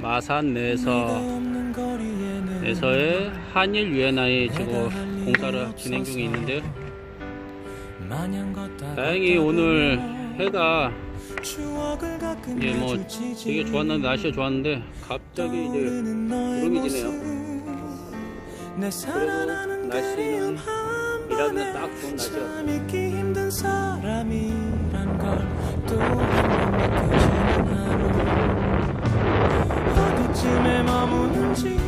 마산 내서 에서의 한일 유엔아이 지금 공사를 진행 중에 있는데요. 다행히 오늘 해가 이제 뭐 되게 좋았는데 날씨가 좋았는데 갑자기 이제 구름이 지네요. 그래도 날씨는 일하기는 딱 좋은 잊 watching.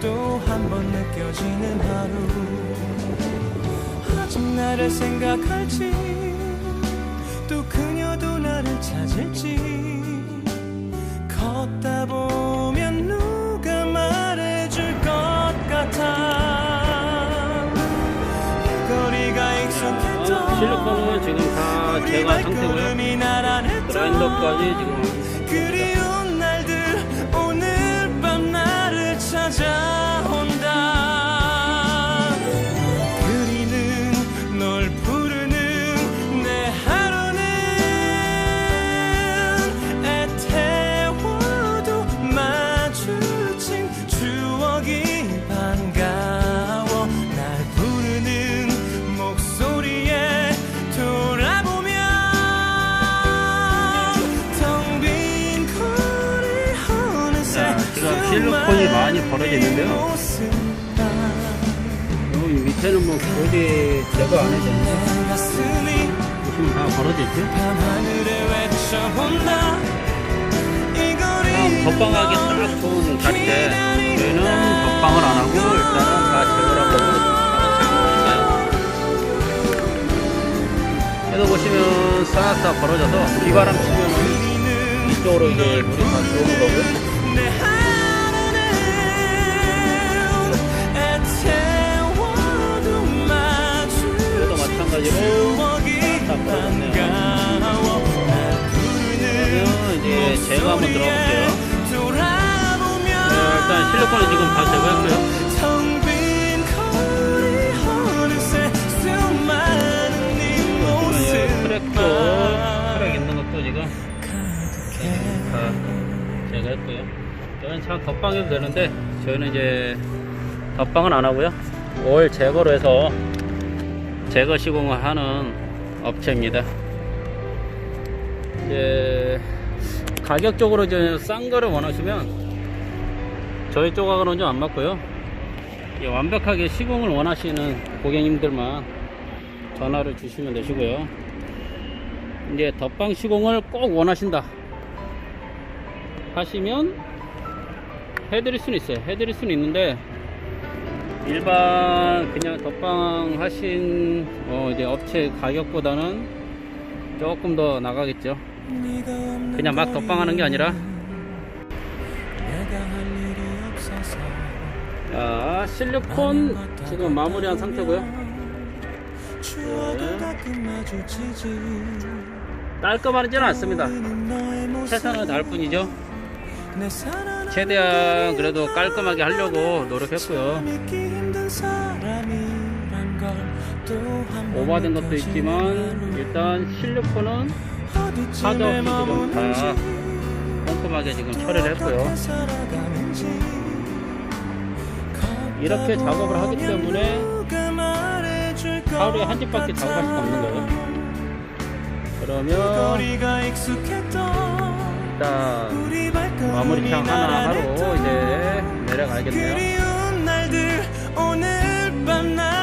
또 한 번 느껴지는 하루. 아직 나를 생각할지 또 그녀도 나를 찾을지. 걷다 보면 누가 말해줄 것 같아. 이 거리가 익숙했던 실리콘은 지금 다 제거 상태고요. 그라인더까지 지금 실리콘이 많이. 모습만 여기 밑에는 뭐 어디 제거 안 해도 되는데 보시면 다 거리 덧방하기 딱 좋은 자리인데 저희는 덧방을 안 하고 일단은 다 제거를 하고 해서 보시면 싹다 벌어져서 비바람 치면은 이쪽으로 이제 물이 다 들어오는 거고요. 마찬가지로 부르는 그러면 이제 제거 한번 들어볼게요. 네, 일단 실리콘은 지금 다 제거했고요. 네 크랙 모습만 있는 것도 지금 다 제거했고요. 저희는 참 덧방해도 되는데 저희는 이제 덧방은 안 하고요. 올 제거로 해서 제거 시공을 하는 업체입니다. 이제 가격적으로 이제 싼 거를 원하시면 저희 쪽하고는 좀 안 맞고요. 이 완벽하게 시공을 원하시는 고객님들만 전화를 주시면 되시고요. 이제 덧방 시공을 꼭 원하신다 하시면 해드릴 수는 있어요. 해드릴 수는 있는데 일반 그냥 덧방 하신 어 이제 업체 가격보다는 조금 더 나가겠죠. 그냥 막 덧방하는 게 아니라 자 실리콘 지금 마무리한 상태고요. 네. 깔끔하지는 않습니다. 최선을 다할 뿐이죠. 최대한 그래도 깔끔하게 하려고 노력했고요. 오버된 것도 있지만 일단 실루폰은 하자 없이 지금 다 꼼꼼하게 지금 처리를 했고요. 이렇게 작업을 하기 때문에 하루에 한 집밖에 작업할 수가 없는 거예요. 그러면 일단 마무리창 하나 하러 이제 내려가야겠네요. 그리운 날들 오늘 밤나